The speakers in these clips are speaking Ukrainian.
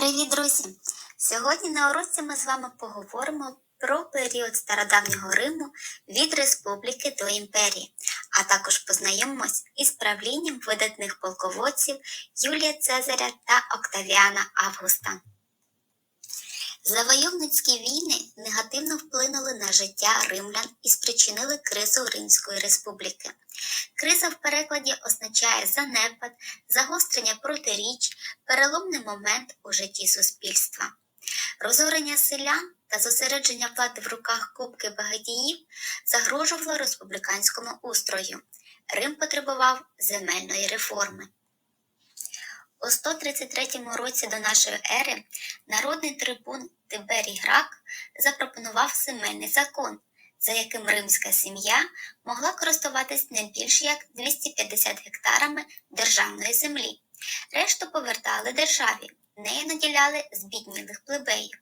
Привіт, друзі! Сьогодні на уроці ми з вами поговоримо про період стародавнього Риму від республіки до імперії, а також познайомимось із правлінням видатних полководців Юлія Цезаря та Октавіана Августа. Завойовницькі війни негативно вплинули на життя римлян і спричинили кризу Римської республіки. Криза в перекладі означає занепад, загострення протиріч, переломний момент у житті суспільства. Розорення селян та зосередження влади в руках кубки багатіїв загрожувало республіканському устрою. Рим потребував земельної реформи. У 133 році до нашої ери народний трибун Тиберій Грак запропонував земельний закон, за яким римська сім'я могла користуватись не більш як 250 гектарами державної землі. Решту повертали державі, нею наділяли збіднілих плебеїв.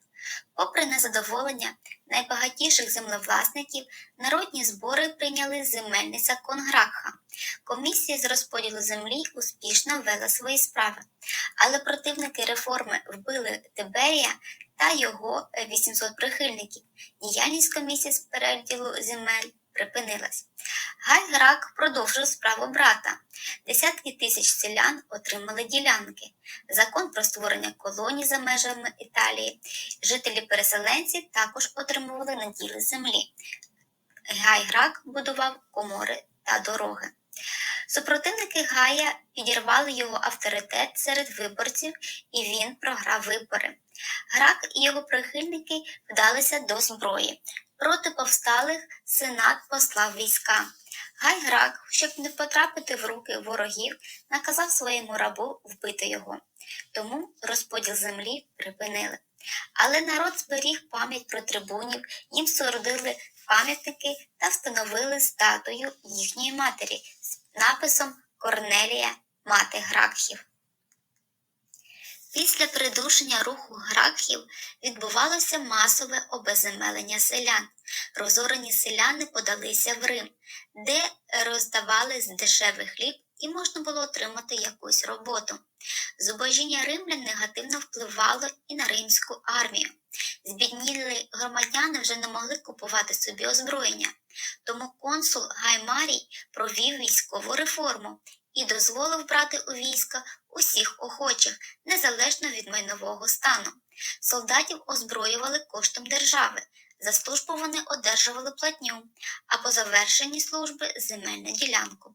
Попри незадоволення найбагатіших землевласників, народні збори прийняли земельний закон Гракха. Комісія з розподілу землі успішно вела свої справи, але противники реформи вбили Тиберія та його 800 прихильників. Діяльність комісії з переділу земель припинилась. Гайграк продовжив справу брата. Десятки тисяч селян отримали ділянки. Закон про створення колоній за межами Італії. Жителі-переселенці також отримували наділи землі. Гай Грак будував комори та дороги. Супротивники Гая підірвали його авторитет серед виборців, і він програв вибори. Грак і його прихильники вдалися до зброї. Проти повсталих сенат послав війська. Гай Грак, щоб не потрапити в руки ворогів, наказав своєму рабу вбити його. Тому розподіл землі припинили. Але народ зберіг пам'ять про трибунів, їм соорудили пам'ятники та встановили статую їхньої матері з написом Корнелія, мати Гракхів. Після придушення руху Гракхів відбувалося масове обезземелення селян. Розорені селяни подалися в Рим, де роздавали дешевий хліб і можна було отримати якусь роботу. Зубожіння римлян негативно впливало і на римську армію. Збіднілі громадяни вже не могли купувати собі озброєння, тому консул Гаймарій провів військову реформу і дозволив брати у війська усіх охочих, незалежно від майнового стану. Солдатів озброювали коштом держави. За службу вони одержували платню, а по завершенні служби земельну ділянку.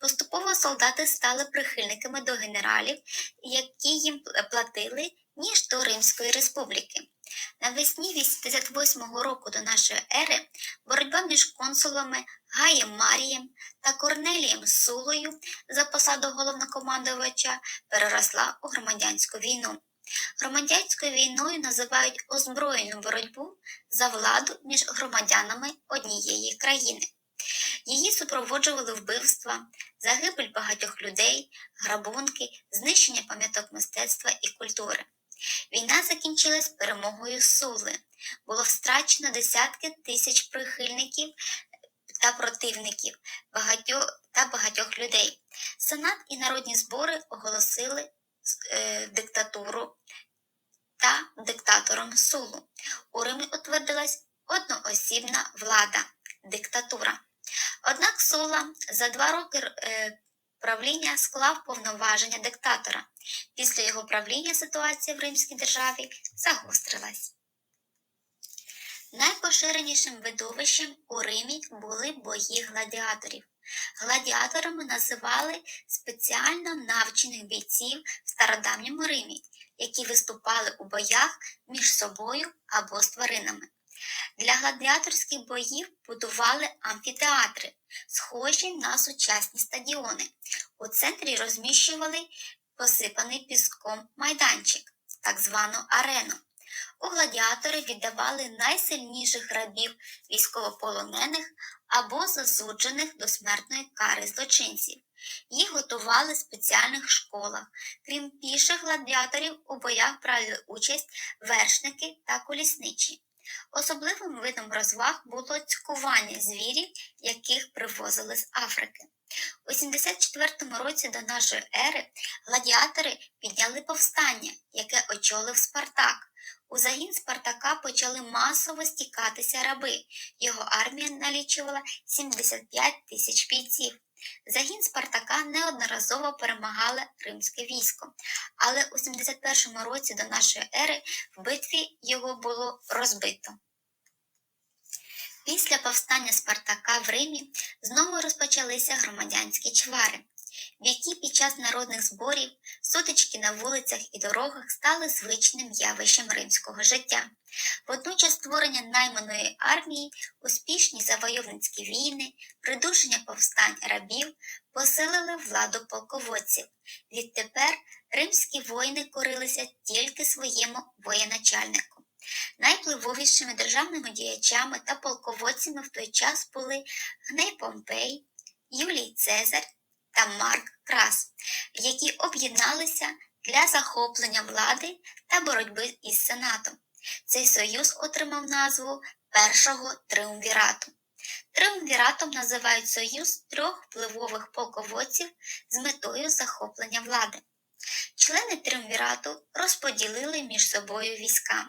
Поступово солдати стали прихильниками до генералів, які їм платили, ніж до Римської республіки. Навесні 88 року до нашої ери боротьба між консулами Гаєм Марієм та Корнелієм Сулою за посаду головнокомандувача переросла у громадянську війну. Громадянською війною називають озброєну боротьбу за владу між громадянами однієї країни. Її супроводжували вбивства, загибель багатьох людей, грабунки, знищення пам'яток мистецтва і культури. Війна закінчилась перемогою Сули. Було страчено десятки тисяч прихильників та противників багатьох, та багатьох людей. Сенат і народні збори оголосили диктатуру та диктатором Сулу. У Римі утвердилась одноосібна влада диктатура. Однак Сула за два роки е, правління склав повноваження диктатора. Після його правління ситуація в Римській державі загострилась. Найпоширенішим видовищем у Римі були бої гладіаторів. Гладіаторами називали спеціально навчених бійців в стародавньому Римі, які виступали у боях між собою або з тваринами. Для гладіаторських боїв будували амфітеатри, схожі на сучасні стадіони. У центрі розміщували посипаний піском майданчик, так звану арену. У гладіатори віддавали найсильніших рабів військовополонених або засуджених до смертної кари злочинців. Їх готували в спеціальних школах. Крім піших гладіаторів, у боях брали участь вершники та колісничі. Особливим видом розваг було цькування звірів, яких привозили з Африки. У 74 році до нашої ери гладіатори підняли повстання, яке очолив Спартак. У загін Спартака почали масово стікатися раби. Його армія налічувала 75 тисяч бійців. Загін Спартака неодноразово перемагали римське військо, але у 71 році до нашої ери в битві його було розбито. Після повстання Спартака в Римі знову розпочалися громадянські чвари, в які під час народних зборів сутички на вулицях і дорогах стали звичним явищем римського життя. Водночас створення найманої армії, успішні завойовницькі війни, придушення повстань рабів посилили владу полководців. Відтепер римські воїни корилися тільки своєму воєначальнику. Найвпливовішими державними діячами та полководцями в той час були Гней Помпей, Юлій Цезар та Марк Крас, які об'єдналися для захоплення влади та боротьби із Сенатом. Цей союз отримав назву Першого триумвірату. Триумвіратом називають союз трьох впливових полководців з метою захоплення влади. Члени триумвірату розподілили між собою війська.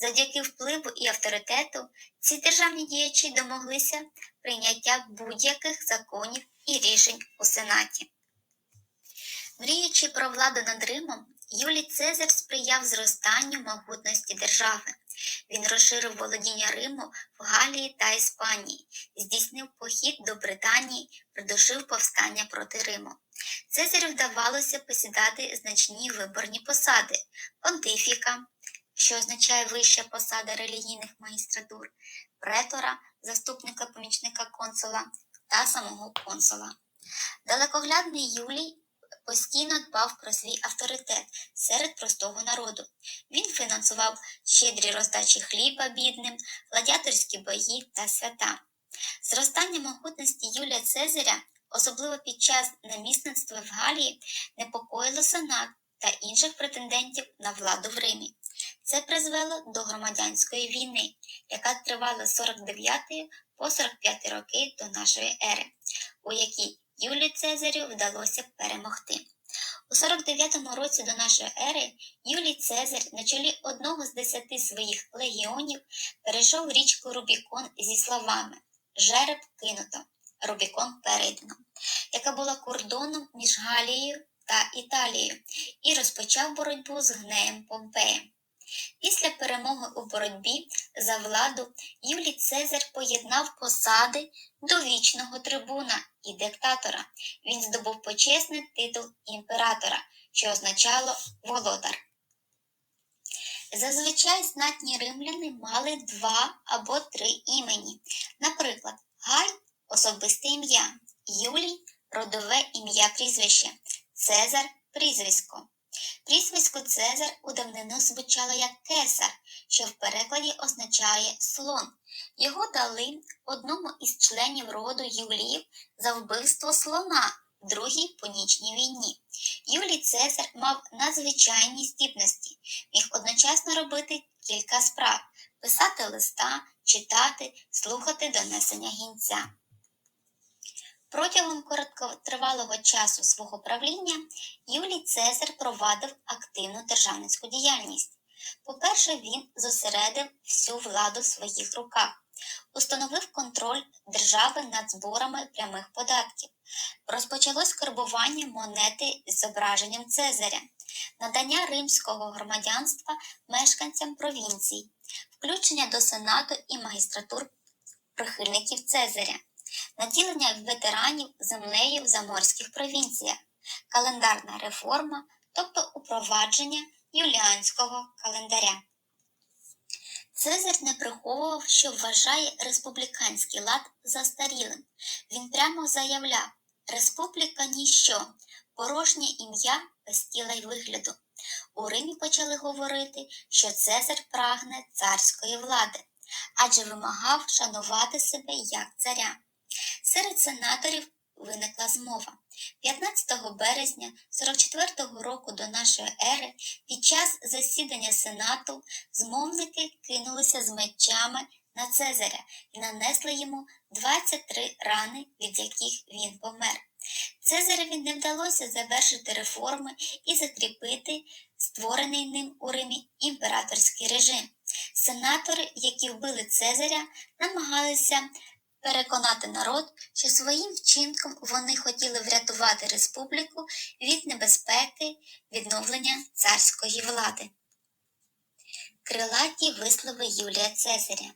Завдяки впливу і авторитету ці державні діячі домоглися прийняття будь-яких законів і рішень у Сенаті. Мріючи про владу над Римом, Юлій Цезар сприяв зростанню могутності держави. Він розширив володіння Риму в Галії та Іспанії, здійснив похід до Британії, придушив повстання проти Риму. Цезарю вдавалося посідати значні виборні посади понтифіка, що означає вища посада релігійних магістратур, претора, заступника помічника консула та самого консула. Далекоглядний Юлій постійно дбав про свій авторитет серед простого народу. Він фінансував щедрі роздачі хліба бідним, гладіаторські бої та свята. Зростання могутності Юлія Цезаря, особливо під час намісництва в Галії, непокоїло сенат та інших претендентів на владу в Римі. Це призвело до громадянської війни, яка тривала з 49 по 45 роки до нашої ери, у якій Юлію Цезарю вдалося перемогти. У 49-му році до нашої ери Юлій Цезар на чолі одного з десяти своїх легіонів перейшов річку Рубікон зі словами Жереб кинуто, Рубікон перейдено, яка була кордоном між Галією та Італією, і розпочав боротьбу з Гнеєм Помпеєм. Після перемоги у боротьбі за владу Юлій Цезар поєднав посади до вічного трибуна і диктатора. Він здобув почесний титул імператора, що означало володар. Зазвичай знатні римляни мали два або три імені. Наприклад, Гай особисте ім'я, Юлій родове ім'я прізвище, Цезар прізвисько. Прізвисько Цезар у давнину звучало як кесар, що в перекладі означає слон. Його дали одному із членів роду Юліїв за вбивство слона в Другій понічній війні. Юлій Цезар мав надзвичайні здібності, міг одночасно робити кілька справ писати листа, читати, слухати донесення гінця. Протягом короткотривалого часу свого правління Юлій Цезар провадив активну державницьку діяльність. По-перше, він зосередив всю владу в своїх руках, установив контроль держави над зборами прямих податків, розпочалось карбування монети з зображенням Цезаря, надання римського громадянства мешканцям провінцій, включення до сенату і магістратур прихильників Цезаря наділення ветеранів землею в заморських провінціях, календарна реформа, тобто упровадження юліанського календаря. Цезар не приховував, що вважає республіканський лад застарілим. Він прямо заявляв Республіка ніщо, порожнє ім'я без тіла й вигляду. У Римі почали говорити, що Цезар прагне царської влади, адже вимагав шанувати себе як царя. Серед сенаторів виникла змова. 15 березня 44-го року до нашої ери під час засідання Сенату змовники кинулися з мечами на Цезаря і нанесли йому 23 рани, від яких він помер. Цезареві не вдалося завершити реформи і закріпити створений ним у Римі імператорський режим. Сенатори, які вбили Цезаря, намагалися переконати народ, що своїм вчинком вони хотіли врятувати республіку від небезпеки відновлення царської влади. Крилаті вислови Юлія Цезаря.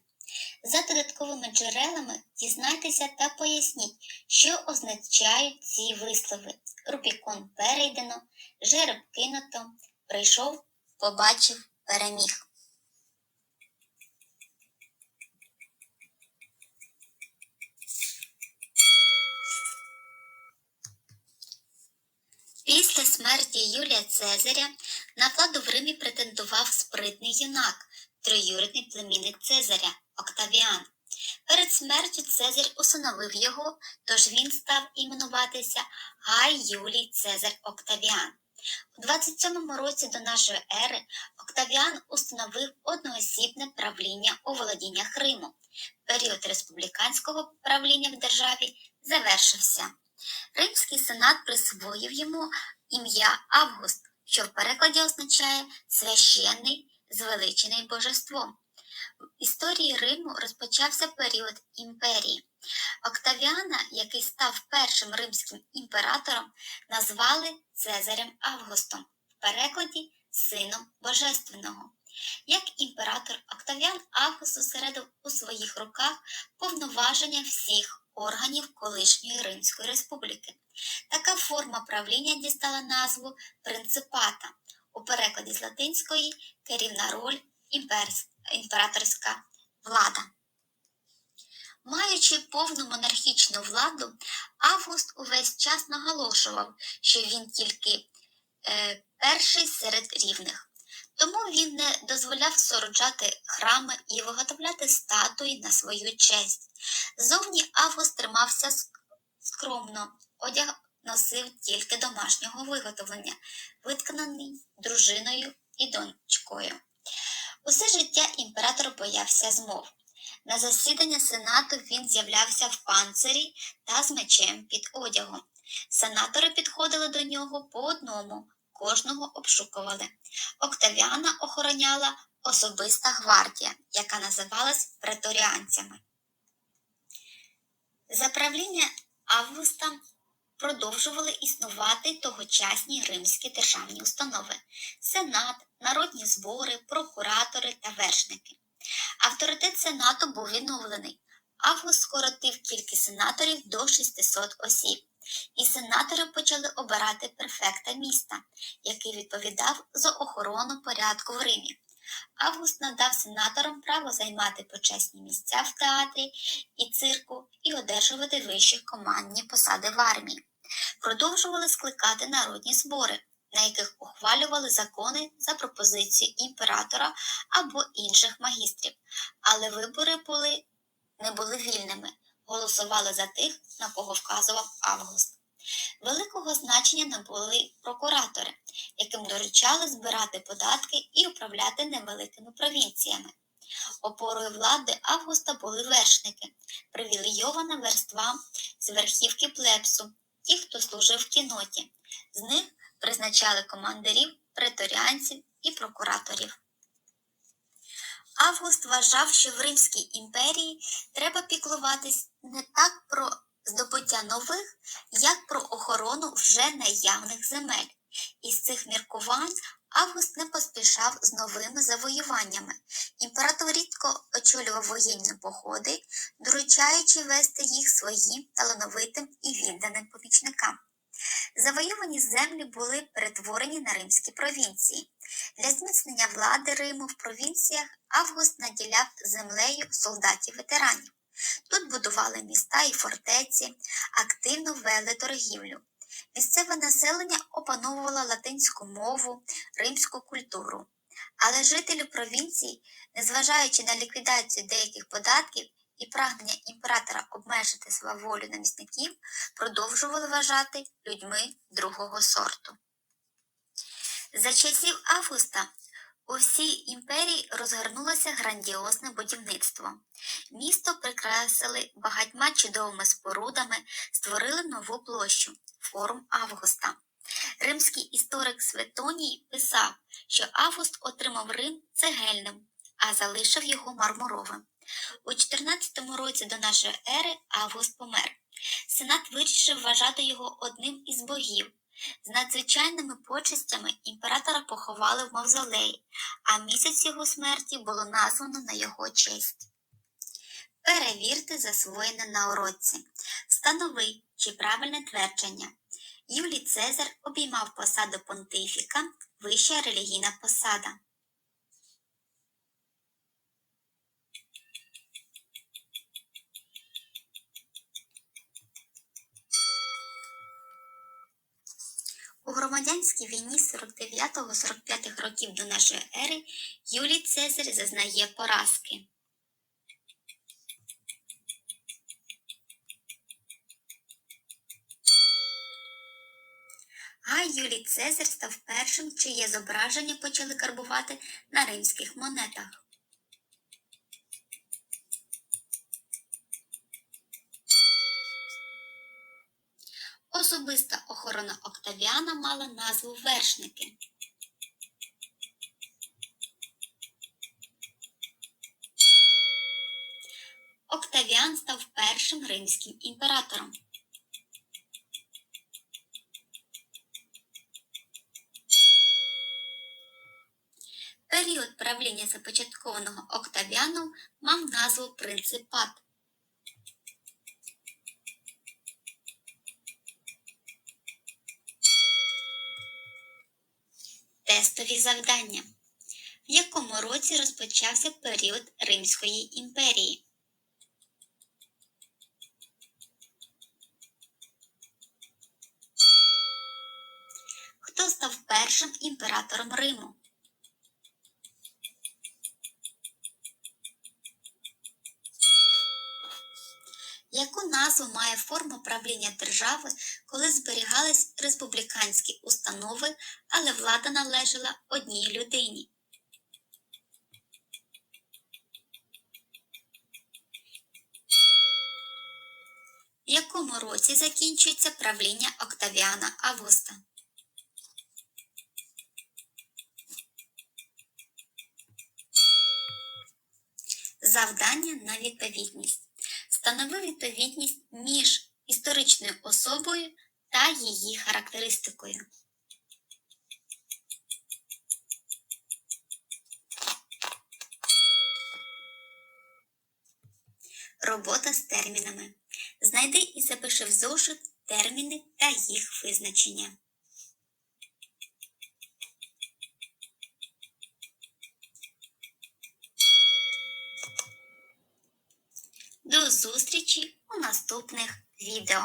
За додатковими джерелами дізнайтеся та поясніть, що означають ці вислови. Рубікон перейдено, жереб кинуто, прийшов, побачив, переміг. Після смерті Юлія Цезаря на владу в Римі претендував спритний юнак, троюрідний племінник Цезаря Октавіан. Перед смертю Цезар усиновив його, тож він став іменуватися Гай Юлій Цезар Октавіан. У 27 році до нашої ери Октавіан установив одноосібне правління у володіннях Риму. Період республіканського правління в державі завершився. Римський сенат присвоїв йому ім'я Август, що в перекладі означає священний, звеличений божеством. В історії Риму розпочався період імперії. Октавіана, який став першим римським імператором, назвали Цезарем Августом, в перекладі Сином Божественного. Як імператор Октавіан Август зосередив у своїх руках повноваження всіх органів колишньої Римської республіки. Така форма правління дістала назву принципата, у перекладі з латинської керівна роль імперс, імператорська влада. Маючи повну монархічну владу, Август увесь час наголошував, що він тільки е, перший серед рівних. Тому він не дозволяв сороджати храми і виготовляти статуї на свою честь. Зовні Август тримався скромно, одяг носив тільки домашнього виготовлення, витканий дружиною і донечкою. Усе життя імператор боявся змов. На засідання сенату він з'являвся в панцирі та з мечем під одягом. Сенатори підходили до нього по одному, кожного обшукували. Октавіана охороняла особиста гвардія, яка називалась преторіанцями. За правління Августа продовжували існувати тогочасні римські державні установи сенат, народні збори, прокуратори та вершники. Авторитет сенату був відновлений. Август скоротив кількість сенаторів до 600 осіб, і сенатори почали обирати префекта міста, який відповідав за охорону порядку в Римі. Август надав сенаторам право займати почесні місця в театрі і цирку і одержувати вищі командні посади в армії. Продовжували скликати народні збори, на яких ухвалювали закони за пропозицією імператора або інших магістрів, але вибори були, не були вільними, голосували за тих, на кого вказував Август. Великого значення набули прокуратори, яким доручали збирати податки і управляти невеликими провінціями. Опорою влади Августа були вершники, привілейована верства з верхівки плепсу, ті, хто служив в кіноті. З них призначали командирів, преторіанців і прокураторів. Август вважав, що в Римській імперії треба піклуватись не так про здобуття нових, як про охорону вже наявних земель. Із цих міркувань Август не поспішав з новими завоюваннями. Імператор рідко очолював воєнні походи, доручаючи вести їх своїм талановитим і відданим помічникам. Завоювані землі були перетворені на римські провінції. Для зміцнення влади Риму в провінціях Август наділяв землею солдатів-ветеранів. Тут будували міста і фортеці, активно вели торгівлю. Місцеве населення опановувало латинську мову, римську культуру. Але жителі провінції, незважаючи на ліквідацію деяких податків і прагнення імператора обмежити свою волю намісників, продовжували вважати людьми другого сорту. За часів Августа У всій імперії розгорнулося грандіозне будівництво. Місто прикрасили багатьма чудовими спорудами, створили нову площу форум Августа. Римський історик Светоній писав, що Август отримав Рим цегельним, а залишив його мармуровим. У 14 році до нашої ери Август помер. Сенат вирішив вважати його одним із богів. З надзвичайними почестями імператора поховали в мавзолеї, а місяць його смерті було названо на його честь. Перевірте засвоєне на уроці. Встанови, чи правильне твердження. Юлій Цезар обіймав посаду понтифіка, вища релігійна посада. У громадянській війні 49-45 років до нашої ери Юлій Цезар зазнає поразки. Гай Юлій Цезар став першим, чиє зображення почали карбувати на римських монетах. Особиста охорона Октавіана мала назву вершники. Октавіан став першим римським імператором. Період правління започаткованого Октавіаном мав назву принципат. Завдання. В якому році розпочався період Римської імперії? Хто став першим імператором Риму? Яку назву має форма правління держави, коли зберігались республіканські установи, але влада належала одній людині? В якому році закінчується правління Октавіана Августа? Завдання на відповідність. Встанови відповідність між історичною особою та її характеристикою. Робота з термінами. Знайди і запиши в зошит терміни та їх визначення. Зустрічі у наступних відео.